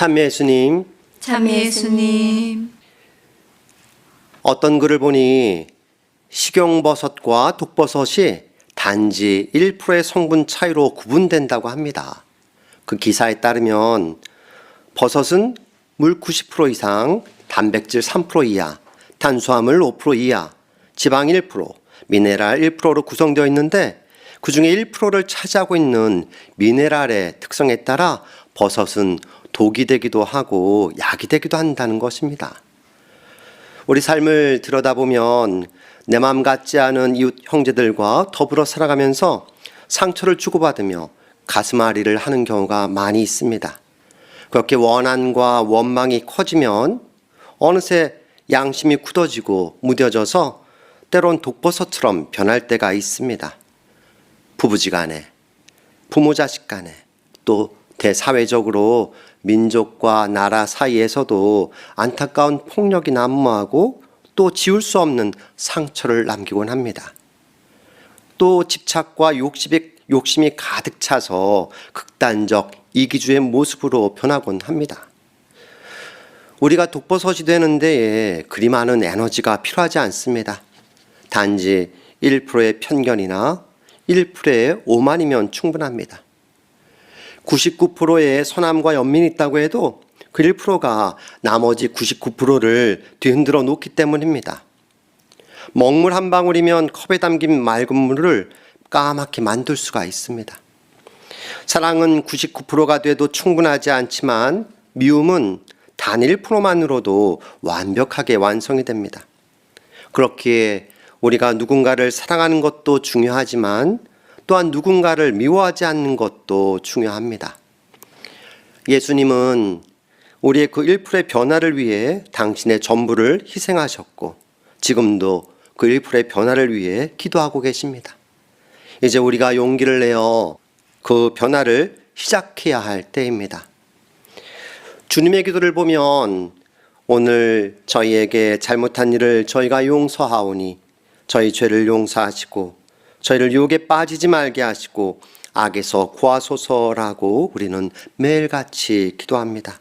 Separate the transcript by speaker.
Speaker 1: 참미 예수님,
Speaker 2: 참 예수님,
Speaker 1: 어떤 글을 보니 식용버섯과 독버섯이 단지 1%의 성분 차이로 구분된다고 합니다. 그 기사에 따르면 버섯은 물 90% 이상, 단백질 3% 이하, 탄수화물 5% 이하, 지방 1%, 미네랄 1%로 구성되어 있는데 그 중에 1%를 차지하고 있는 미네랄의 특성에 따라 버섯은 독이 되기도 하고 약이 되기도 한다는 것입니다. 우리 삶을 들여다보면 내 마음 같지 않은 이웃 형제들과 더불어 살아가면서 상처를 주고받으며 가슴앓이를 하는 경우가 많이 있습니다. 그렇게 원한과 원망이 커지면 어느새 양심이 굳어지고 무뎌져서 때론 독버섯처럼 변할 때가 있습니다. 부부지간에, 부모 자식 간에, 또 대사회적으로 민족과 나라 사이에서도 안타까운 폭력이 난무하고 또 지울 수 없는 상처를 남기곤 합니다. 또 집착과 욕심이, 욕심이 가득 차서 극단적 이기주의 모습으로 변하곤 합니다. 우리가 독버섯이 되는 데에 그리 많은 에너지가 필요하지 않습니다. 단지 1%의 편견이나 1%의 오만이면 충분합니다. 99%의 선함과 연민이 있다고 해도 그 1%가 나머지 99%를 뒤흔들어 놓기 때문입니다. 먹물 한 방울이면 컵에 담긴 맑은 물을 까맣게 만들 수가 있습니다. 사랑은 99%가 돼도 충분하지 않지만 미움은 단 1%만으로도 완벽하게 완성이 됩니다. 그렇기에 우리가 누군가를 사랑하는 것도 중요하지만 또한 누군가를 미워하지 않는 것도 중요합니다. 예수님은 우리의 그 1%의 변화를 위해 당신의 전부를 희생하셨고 지금도 그 1%의 변화를 위해 기도하고 계십니다. 이제 우리가 용기를 내어 그 변화를 시작해야 할 때입니다. 주님의 기도를 보면 오늘 저희에게 잘못한 일을 저희가 용서하오니 저희 죄를 용서하시고 저희를 유혹에 빠지지 말게 하시고 악에서 구하소서라고 우리는 매일같이 기도합니다.